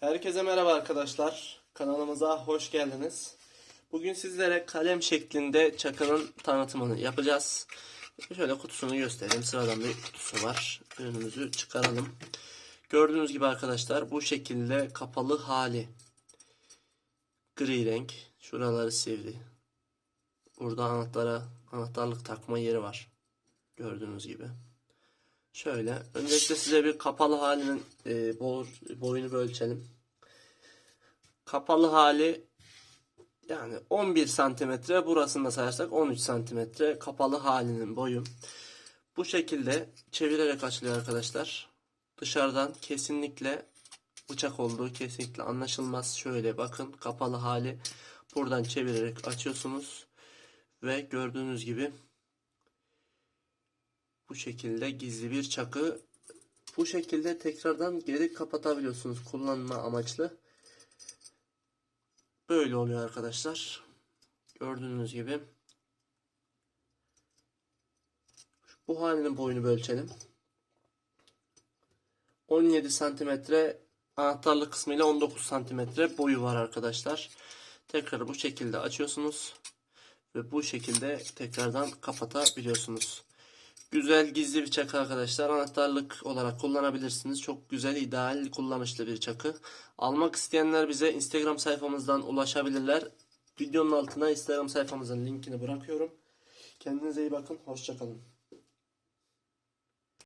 Herkese merhaba arkadaşlar. Kanalımıza hoş geldiniz. Bugün sizlere kalem şeklinde çakının tanıtımını yapacağız. Şöyle kutusunu göstereyim. Sıradan bir kutusu var. Ürünümüzü çıkaralım. Gördüğünüz gibi arkadaşlar bu şekilde kapalı hali. Gri renk. Şuraları sivri. Burada anahtara, anahtarlık takma yeri var. Gördüğünüz gibi. Şöyle. Öncelikle size bir kapalı halinin e, boy, boyunu bir ölçelim. Kapalı hali yani 11 santimetre. Burasını da sayarsak 13 santimetre. Kapalı halinin boyu. Bu şekilde çevirerek açılıyor arkadaşlar. Dışarıdan kesinlikle bıçak olduğu kesinlikle anlaşılmaz. Şöyle bakın kapalı hali. Buradan çevirerek açıyorsunuz. Ve gördüğünüz gibi bu şekilde gizli bir çakı. Bu şekilde tekrardan geri kapatabiliyorsunuz kullanma amaçlı. Böyle oluyor arkadaşlar. Gördüğünüz gibi. Bu halinin boyunu ölçelim. 17 santimetre anahtarlık kısmıyla 19 santimetre boyu var arkadaşlar. Tekrar bu şekilde açıyorsunuz. Ve bu şekilde tekrardan kapatabiliyorsunuz. Güzel gizli bir çakı arkadaşlar. Anahtarlık olarak kullanabilirsiniz. Çok güzel, ideal, kullanışlı bir çakı. Almak isteyenler bize Instagram sayfamızdan ulaşabilirler. Videonun altına Instagram sayfamızın linkini bırakıyorum. Kendinize iyi bakın. Hoşçakalın.